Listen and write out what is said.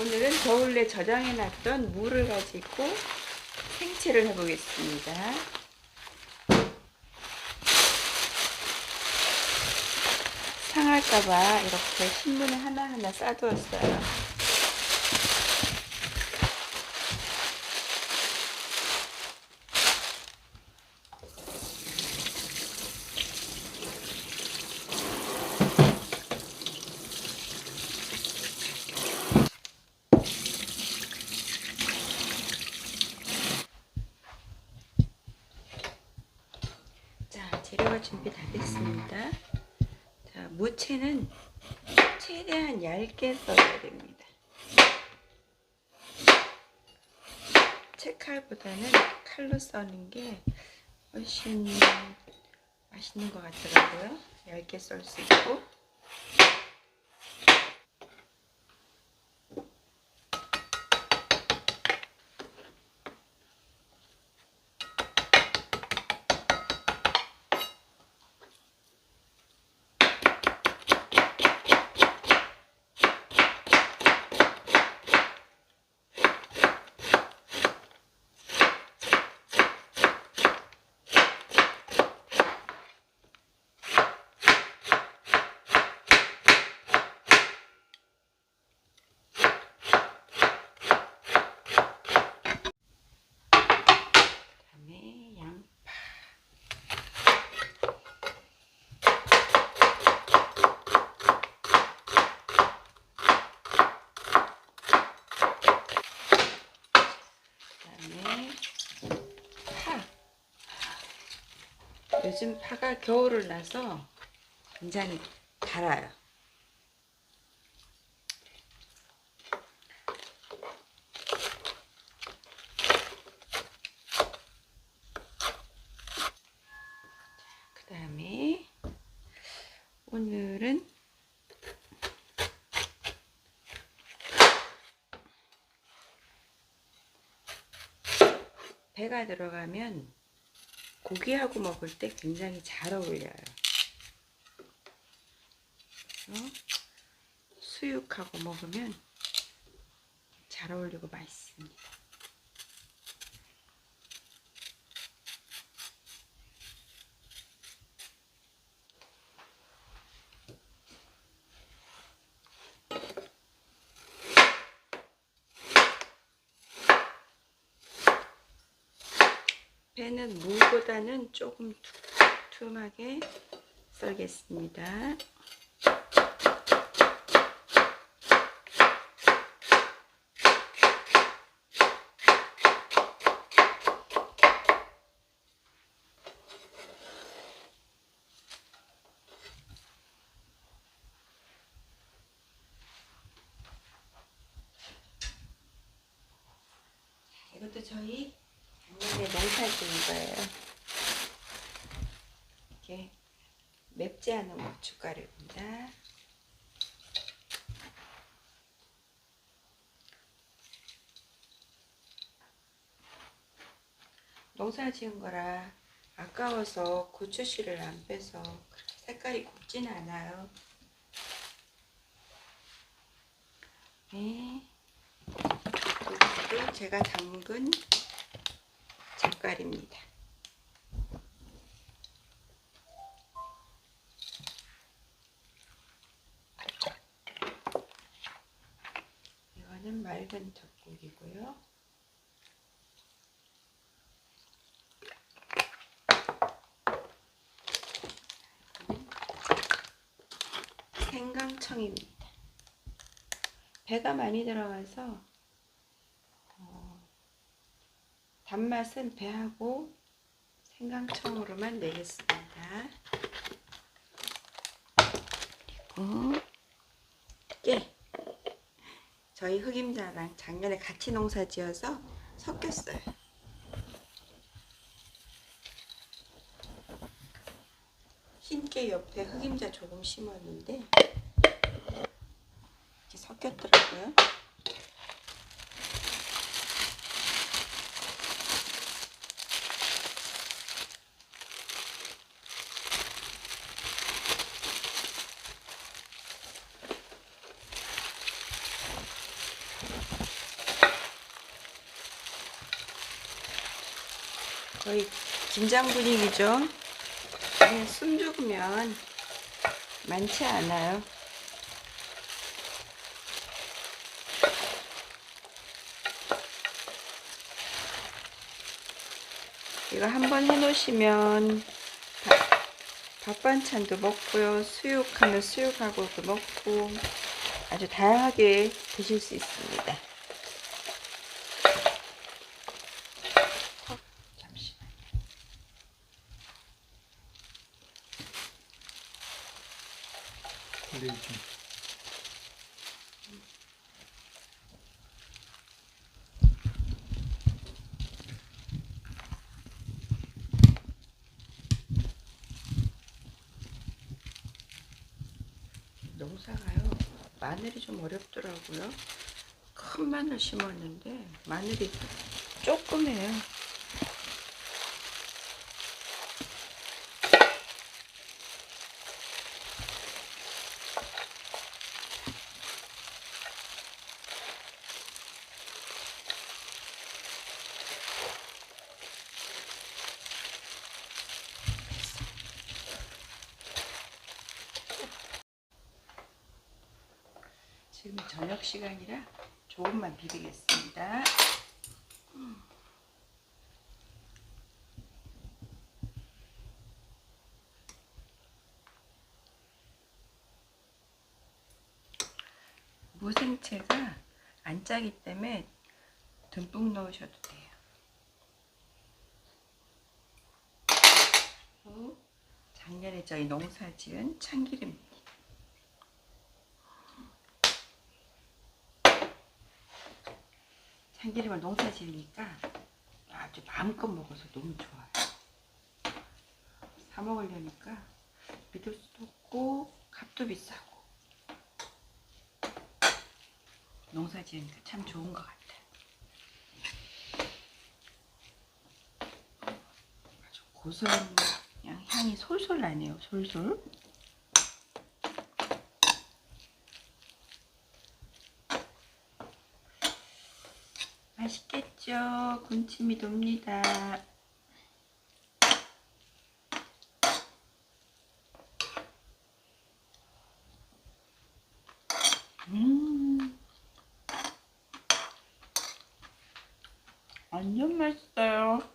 오늘은 겨울에 저장해놨던 물을 가지고 생채를 해보겠습니다. 상할까봐 이렇게 신문에 하나하나 싸두었어요. 자, 재료가 준비 다 됐습니다. 자, 무채는 최대한 얇게 썰어야 됩니다. 채칼보다는 칼로 써는 게 훨씬 맛있는 것 같더라고요. 얇게 썰 수 있고. 그다음에 양파. 그다음에 파. 요즘 파가 겨울을 나서 굉장히 달아요. 그 다음에 오늘은 배가 들어가면 고기하고 먹을 때 굉장히 잘 어울려요. 수육하고 먹으면 잘 어울리고 맛있습니다. 배는 무보다는 조금 두툼하게 썰겠습니다. 이것도 저희 작년에 농사 지은 거예요. 이렇게 맵지 않은 고춧가루입니다. 농사 지은 거라 아까워서 고추씨를 안 빼서 그렇게 색깔이 곱지는 않아요. 네. 이것도 제가 담근 젓갈입니다. 이거는 맑은 젓국이고요. 생강청입니다. 배가 많이 들어가서 단맛은 배하고 생강청으로만 내겠습니다. 그리고 깨. 저희 흑임자랑 작년에 같이 농사 지어서 섞였어요. 흰깨 옆에 흑임자 조금 심었는데 이렇게 섞였더라고요. 거의 김장 분위기죠. 그냥 숨 죽으면 많지 않아요. 이거 한번 해놓으시면 밥, 밥 반찬도 먹고요. 수육하면 수육하고도 먹고 아주 다양하게 드실 수 있습니다. 잠시만. 근데 좀 농사가요. 마늘이 좀 어렵더라고요. 큰 마늘 심었는데 마늘이 조금해요. 지금 저녁 시간이라 조금만 비비겠습니다. 무생채가 안 짜기 때문에 듬뿍 넣으셔도 돼요. 그리고 작년에 저희 농사 지은 참기름입니다. 참기름을 농사 지으니까 아주 마음껏 먹어서 너무 좋아요. 사 먹으려니까 믿을 수도 없고 값도 비싸고 농사 지으니까 참 좋은 것 같아요. 아주 고소한 향이 솔솔 나네요. 솔솔. 맛있겠죠? 군침이 돕니다. 음. 완전 맛있어요.